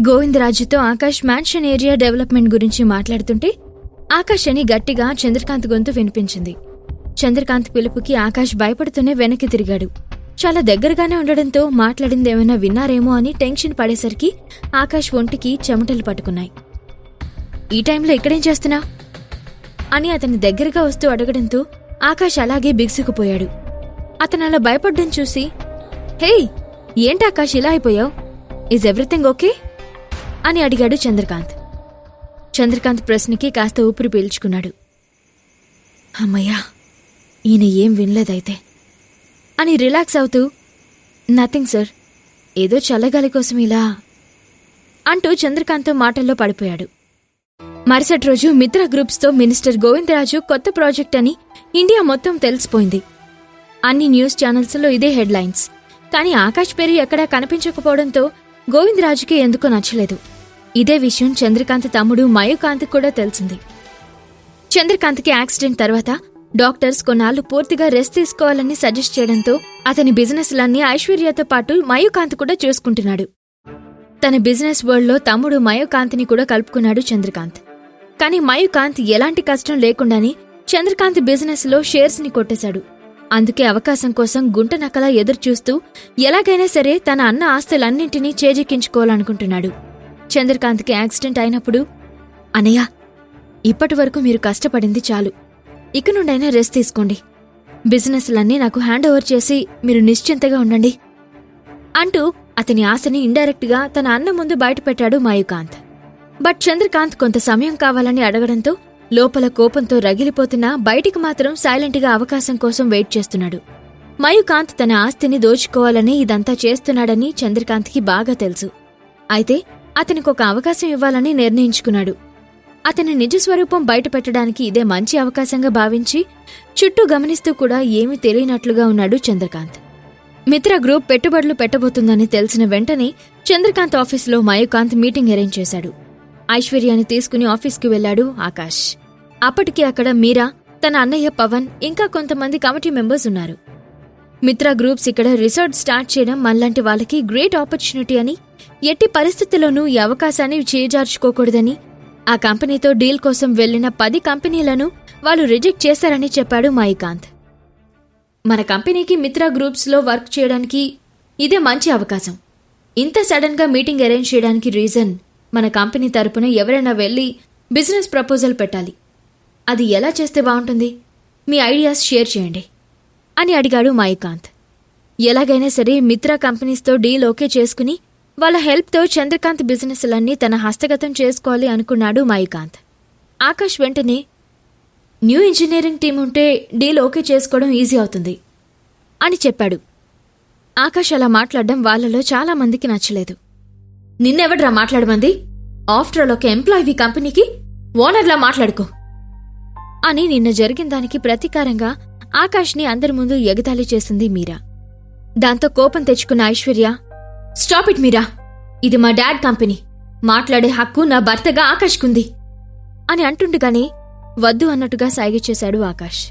గోవిందరాజుతో Akash mansion area development గురించి మాట్లాడుతుంటే ఆకాష్ అని గట్టిగా చంద్రకాంత్ గొంతు వినిపించింది. చంద్రకాంత్ పిలుపుకి ఆకాష్ భయపడుతూనే వెనక్కి తిరిగాడు. చాలా దగ్గరగానే ఉండడంతో మాట్లాడిందేమైనా విన్నారేమో అని టెన్షన్ పడేసరికి ఆకాష్ ఒంటికి చెమటలు పట్టుకున్నాయి. ఈ టైంలో ఇక్కడేం చేస్తున్నా? అని అతని దగ్గరగా వస్తూ అడగడంతో ఆకాష్ అలాగే బిగుసుకుపోయాడు. అతను అలా భయపడ్డం చూసి హేయ్ ఏంటి ఆకాష్ ఇలా అయిపోయావు? ఈజ్ ఎవ్రీథింగ్ ఓకే అని అడిగాడు చంద్రకాంత్. చంద్రకాంత్ ప్రశ్నకి కాస్త ఊపిరి పీల్చుకున్నాడు. అమ్మయ్యా ఈయన ఏం వినలేదైతే? అని రిలాక్స్ అవుతూ నథింగ్ సార్ ఏదో చల్లగాలి కోసం ఇలా అంటూ చంద్రకాంత్ మాటల్లో పడిపోయాడు. మరుసటి రోజు మిత్ర గ్రూప్స్తో మినిస్టర్ గోవిందరాజు కొత్త ప్రాజెక్ట్ అని ఇండియా మొత్తం తెలిసిపోయింది. అన్ని న్యూస్ ఛానల్స్లో ఇదే హెడ్లైన్స్. కానీ ఆకాష్ పేరు ఎక్కడా కనిపించకపోవడంతో గోవిందరాజుకి ఎందుకో నచ్చలేదు. ఇదే విషయం చంద్రకాంత్ తమ్ముడు మయూకాంత్ కూడా తెలిసింది. చంద్రకాంత్కి యాక్సిడెంట్ తర్వాత డాక్టర్స్ కొన్నాళ్ళు పూర్తిగా రెస్ట్ తీసుకోవాలని సజెస్ట్ చేయడంతో అతని బిజినెస్లన్నీ ఐశ్వర్యతో పాటు మయూకాంత్ కూడా చూసుకుంటున్నాడు. తన బిజినెస్ వరల్డ్లో తమ్ముడు మయూకాంత్ని కూడా కలుపుకున్నాడు చంద్రకాంత్. కానీ మయూకాంత్ ఎలాంటి కష్టం లేకుండానే చంద్రకాంత్ బిజినెస్లో షేర్స్ని కొట్టేశాడు. అందుకే అవకాశం కోసం గుంట నకలా ఎదురుచూస్తూ ఎలాగైనా సరే తన అన్న ఆస్తులన్నింటినీ చేజెక్కించుకోవాలనుకుంటున్నాడు. చంద్రకాంత్కి యాక్సిడెంట్ అయినప్పుడు అనయ్య ఇప్పటి వరకు మీరు కష్టపడింది చాలు. ఇక నుండైనా రెస్ట్ తీసుకోండి. బిజినెస్లన్నీ నాకు హ్యాండ్ ఓవర్ చేసి మీరు నిశ్చింతగా ఉండండి. అంటూ అతని ఆశని ఇండైరెక్ట్గా తన అన్న ముందు బయటపెట్టాడు మాయుకాంత్. బట్ చంద్రకాంత్ కొంత సమయం కావాలని అడగడంతో లోపల కోపంతో రగిలిపోతున్నా బయటికి మాత్రం సైలెంట్గా అవకాశం కోసం వెయిట్ చేస్తున్నాడు. మయుకాంత్ తన ఆస్తిని దోచుకోవాలని ఇదంతా చేస్తున్నాడని చంద్రకాంత్కి బాగా తెలుసు. అయితే అతనికి ఒక అవకాశం ఇవ్వాలని నిర్ణయించుకున్నాడు. అతని నిజ స్వరూపం బయటపెట్టడానికి ఇదే మంచి అవకాశంగా భావించి చుట్టూ గమనిస్తూ కూడా ఏమీ తెలియనట్లుగా ఉన్నాడు చంద్రకాంత్. మిత్ర గ్రూప్ పెట్టుబడులు పెట్టబోతుందని తెలిసిన వెంటనే చంద్రకాంత్ ఆఫీసులో మయూకాంత్ మీటింగ్ అరేంజ్ చేశాడు. ఐశ్వర్యాన్ని తీసుకుని ఆఫీస్కి వెళ్ళాడు ఆకాష్. అప్పటికి అక్కడ మీరా తన అన్నయ్య పవన్ ఇంకా కొంతమంది కమిటీ మెంబర్స్ ఉన్నారు. మిత్ర గ్రూప్స్ ఇక్కడ రిసార్ట్ స్టార్ట్ చేయడం మనలాంటి వాళ్ళకి గ్రేట్ ఆపర్చునిటీ అని ఎట్టి పరిస్థితుల్లోనూ ఈ అవకాశాన్ని చేజార్చుకోకూడదని. ఆ కంపెనీతో డీల్ కోసం వెళ్ళిన పది కంపెనీలను వాళ్ళు రిజెక్ట్ చేశారని చెప్పాడు మాయికాంత్ మన కంపెనీకి మిత్ర గ్రూప్స్లో వర్క్ చేయడానికి ఇదే మంచి అవకాశం. ఇంత సడన్గా మీటింగ్ అరేంజ్ చేయడానికి రీజన్ మన కంపెనీ తరపున ఎవరైనా వెళ్ళి బిజినెస్ ప్రపోజల్ పెట్టాలి. అది ఎలా చేస్తే బాగుంటుంది? మీ ఐడియాస్ షేర్ చేయండి. అని అడిగాడు మయకాంత్. ఎలాగైనా సరే మిత్రా కంపెనీస్తో డీల్ ఓకే చేసుకుని వాళ్ళ హెల్ప్తో చంద్రకాంత్ బిజినెస్లన్నీ తన హస్తగతం చేసుకోవాలి అనుకున్నాడు మయకాంత్. ఆకాష్ వెంటనే న్యూ ఇంజనీరింగ్ టీం ఉంటే డీల్ ఓకే చేసుకోవడం ఈజీ అవుతుంది అని చెప్పాడు. ఆకాష్ అలా మాట్లాడడం వాళ్ళలో చాలా మందికి నచ్చలేదు. నిన్నెవడ్రా మాట్లాడమంది? ఆఫ్టర్ ఆల్ ఒక ఎంప్లాయీ కంపెనీకి ఓనర్లా మాట్లాడుకో అని నిన్న జరిగిన దానికి ప్రతీకారంగా ఆకాష్ని అందరి ముందు ఎగతాళి చేసింది మీరా. దాంతో కోపం తెచ్చుకున్న ఐశ్వర్య స్టాప్ ఇట్ మీరా. ఇది మా డాడ్ కంపెనీ. మాట్లాడే హక్కు నా భర్తగా ఆకాష్కుంది. అని అంటుండగానే వద్దు అన్నట్టుగా సాగిచ్చేశాడు ఆకాష్.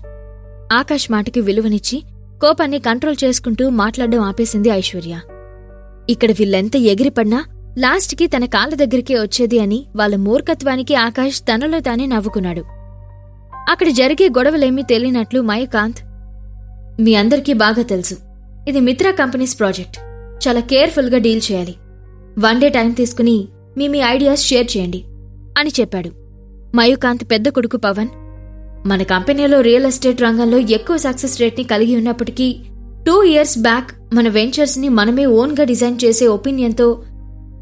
ఆకాష్ మాటకి విలువనిచ్చి కోపాన్ని కంట్రోల్ చేసుకుంటూ మాట్లాడడం ఆపేసింది ఐశ్వర్య. ఇక్కడ వీళ్ళెంత ఎగిరిపడినా లాస్ట్కి తన కాళ్ళ దగ్గరికే వచ్చేది అని వాళ్ళ మూర్ఖత్వానికి ఆకాష్ తనలో తానే నవ్వుకున్నాడు. అక్కడ జరిగే గొడవలేమీ తెలియనట్లు మయకాంత్ మీ అందరికీ బాగా తెలుసు. ఇది మిత్రా కంపెనీస్ ప్రాజెక్ట్. చాలా కేర్ఫుల్గా డీల్ చేయాలి. వన్ డే టైం తీసుకుని మీ మీ ఐడియాస్ షేర్ చేయండి అని చెప్పాడు. మయూకాంత్ పెద్ద కొడుకు పవన్ మన కంపెనీలో రియల్ ఎస్టేట్ రంగంలో ఎక్కువ సక్సెస్ రేట్ని కలిగి ఉన్నప్పటికీ టూ ఇయర్స్ బ్యాక్ మన వెంచర్స్ని మనమే ఓన్గా డిజైన్ చేసే ఒపీనియన్తో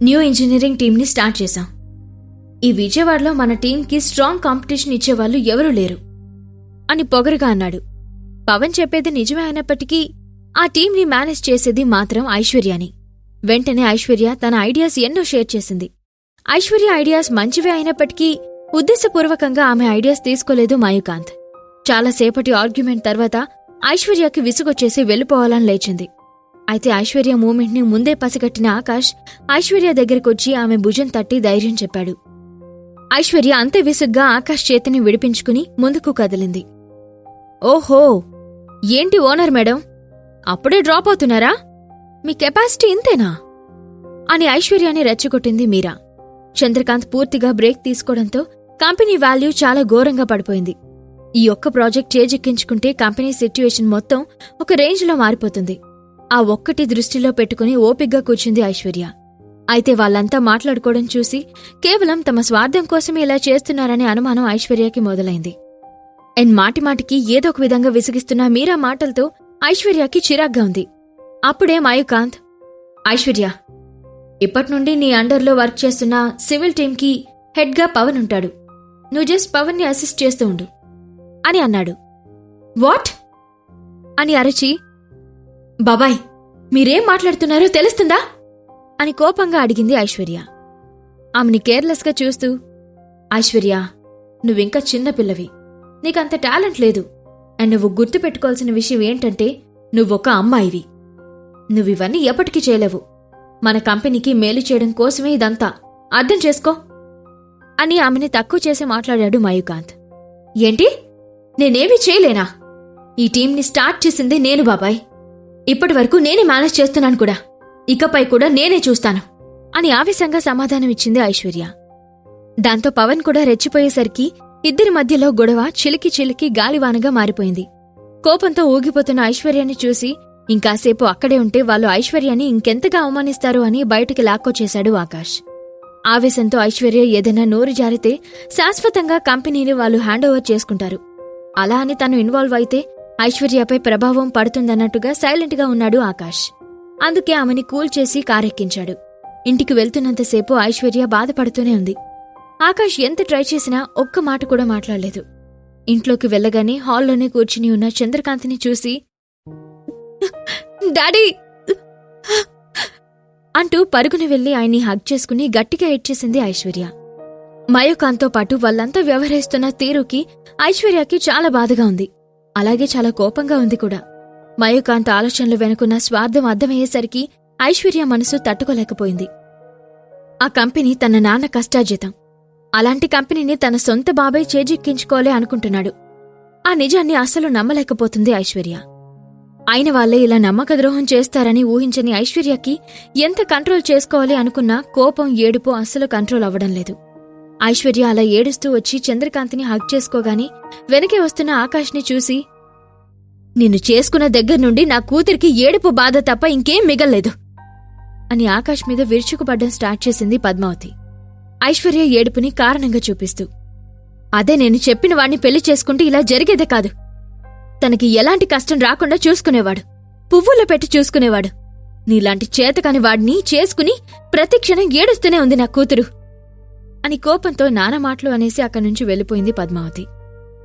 న్యూ ఇంజనీరింగ్ టీంని స్టార్ట్ చేశాం. ఈ విజయవాడలో మన టీంకి స్ట్రాంగ్ కాంపిటీషన్ ఇచ్చేవాళ్ళు ఎవరూ లేరు అని పొగరుగా అన్నాడు. పవన్ చెప్పేది నిజమే అయినప్పటికీ ఆ టీంని మేనేజ్ చేసేది మాత్రం ఐశ్వర్యాని. వెంటనే ఐశ్వర్య తన ఐడియాస్ ఎన్నో షేర్ చేసింది. ఐశ్వర్య ఐడియాస్ మంచివే అయినప్పటికీ ఉద్దేశపూర్వకంగా ఆమె ఐడియాస్ తీసుకోలేదు మాయుకాంత్. చాలాసేపటి ఆర్గ్యుమెంట్ తర్వాత ఐశ్వర్యకి విసుగొచ్చేసి వెళ్ళిపోవాలని లేచింది. అయితే ఐశ్వర్య మూమెంట్ని ముందే పసిగట్టిన ఆకాష్ ఐశ్వర్య దగ్గరకొచ్చి ఆమె భుజం తట్టి ధైర్యం చెప్పాడు. ఐశ్వర్య అంతే విసుగ్గా ఆకాష్ చేతిని విడిపించుకుని ముందుకు కదిలింది. ఓహో! ఏంటి ఓనర్ మేడం? అప్పుడే డ్రాప్ అవుతున్నారా? మీ కెపాసిటీ ఇంతేనా? అని ఐశ్వర్యాన్ని రెచ్చగొట్టింది మీరా. చంద్రకాంత్ పూర్తిగా బ్రేక్ తీసుకోవడంతో కంపెనీ వాల్యూ చాలా ఘోరంగా పడిపోయింది. ఈ ఒక్క ప్రాజెక్ట్ చేజెక్కించుకుంటే కంపెనీ సిట్యుయేషన్ మొత్తం ఒక రేంజ్లో మారిపోతుంది. ఆ ఒక్కటి దృష్టిలో పెట్టుకుని ఓపిగ్గా కూర్చుంది ఐశ్వర్య. అయితే వాళ్ళంతా మాట్లాడుకోవడం చూసి కేవలం తమ స్వార్థం కోసమే ఇలా చేస్తున్నారనే అనుమానం ఐశ్వర్యకి మొదలైంది. అండ్ మాటిమాటికి ఏదో ఒక విధంగా విసిగిస్తున్న మీరా మాటలతో ఐశ్వర్యకి చిరాగ్గా ఉంది. అప్పుడే మాయుకాంత్ ఐశ్వర్య ఇప్పటి నుండి నీ అండర్లో వర్క్ చేస్తున్న సివిల్ టీంకి హెడ్గా పవన్ ఉంటాడు. నువ్వు జస్ట్ పవన్ని అసిస్ట్ చేస్తూ ఉండు అని అన్నాడు. వాట్? అని అరచి బాబాయ్ మీరేం మాట్లాడుతున్నారో తెలుస్తుందా? అని కోపంగా అడిగింది ఐశ్వర్య. ఆమెని కేర్లెస్గా చూస్తూ ఐశ్వర్య నువ్వింకా చిన్నపిల్లవి నీకంత టాలెంట్ లేదు. అండ్ నువ్వు గుర్తుపెట్టుకోవాల్సిన విషయం ఏంటంటే నువ్వొక అమ్మాయివి. నువ్వివన్నీ ఎప్పటికీ చేయలేవు. మన కంపెనీకి మేలు చేయడం కోసమే ఇదంతా. అర్థం చేసుకో. అని ఆమెని తక్కువ చేసి మాట్లాడాడు మయూకాంత్. ఏంటి? నేనేమీ చేయలేనా? ఈ టీంని స్టార్ట్ చేసింది నేను బాబాయ్. ఇప్పటి వరకు నేనే మేనేజ్ చేస్తున్నాను కూడా. ఇకపై కూడా నేనే చూస్తాను అని ఆవేశంగా సమాధానమిచ్చింది ఐశ్వర్య. దాంతో పవన్ కూడా రెచ్చిపోయేసరికి ఇద్దరి మధ్యలో గొడవ చిలికి చిలికి గాలివానగా మారిపోయింది. కోపంతో ఊగిపోతున్న ఐశ్వర్యాన్ని చూసి ఇంకాసేపు అక్కడే ఉంటే వాళ్ళు ఐశ్వర్యాన్ని ఇంకెంతగా అవమానిస్తారు అని బయటికి లాక్కొచ్చేశాడు ఆకాష్. ఆవేశంతో ఐశ్వర్య ఏదైనా నోరు జారితే శాశ్వతంగా కంపెనీని వాళ్ళు హ్యాండోవర్ చేసుకుంటారు. అలా అని తను ఇన్వాల్వ్ అయితే ఐశ్వర్యపై ప్రభావం పడుతుందన్నట్టుగా సైలెంట్గా ఉన్నాడు ఆకాష్. అందుకే ఆమెని కూల్ చేసి కారెక్కించాడు. ఇంటికి వెళ్తున్నంతసేపు ఐశ్వర్య బాధపడుతూనే ఉంది. ఆకాష్ ఎంత ట్రై చేసినా ఒక్క మాట కూడా మాట్లాడలేదు. ఇంట్లోకి వెళ్ళగానే హాల్లోనే కూర్చుని ఉన్న చంద్రకాంత్ని చూసి డాడీ! అంటూ పరుగున వెళ్ళి ఆయన్ని హగ్ చేసుకుని గట్టిగా ఏడ్చేసింది ఐశ్వర్య. మయోకాంత్తో పాటు వాళ్ళంతా వ్యవహరిస్తున్న తీరుకి ఐశ్వర్యకి చాలా బాధగా ఉంది. అలాగే చాలా కోపంగా ఉంది కూడా. మయూకాంత్ ఆలోచనలు వెనుకున్న స్వార్థం అర్థమయ్యేసరికి ఐశ్వర్య మనసు తట్టుకోలేకపోయింది. ఆ కంపెనీ తన నాన్న కష్టాజీతం అలాంటి కంపెనీని తన సొంత బాబాయ్ చేజిక్కించుకోలే అనుకుంటున్నాడు. ఆ నిజాన్ని అస్సలు నమ్మలేకపోతుంది ఐశ్వర్య. అయిన వాళ్ళే ఇలా నమ్మక ద్రోహం చేస్తారని ఊహించని ఐశ్వర్యకి ఎంత కంట్రోల్ చేసుకోవాలి అనుకున్నా కోపం ఏడుపు అస్సలు కంట్రోల్ అవ్వడం లేదు. ఐశ్వర్య అలా ఏడుస్తూ వచ్చి చంద్రకాంత్ని హగ్ చేసుకోగాని వెనకే వస్తున్న ఆకాష్ని చూసి నిన్ను చేసుకున్న దగ్గర నుండి నా కూతురికి ఏడుపు బాధ తప్ప ఇంకేం మిగల్లేదు. అని ఆకాష్ మీద విరుచుకుపడ్డం స్టార్ట్ చేసింది పద్మావతి. ఐశ్వర్య ఏడుపుని కారణంగా చూపిస్తూ అదే నేను చెప్పిన వాణ్ణి పెళ్ళి చేసుకుంటే ఇలా జరిగేదే కాదు. తనకి ఎలాంటి కష్టం రాకుండా చూసుకునేవాడు. పువ్వుల్లో పెట్టి చూసుకునేవాడు. నీలాంటి చేతకాని వాడిని చేసుకుని ప్రతి క్షణం ఏడుస్తూనే ఉంది నా కూతురు. అని కోపంతో నానా మాటలు అనేసి అక్కడి నుంచి వెళ్ళిపోయింది పద్మావతి.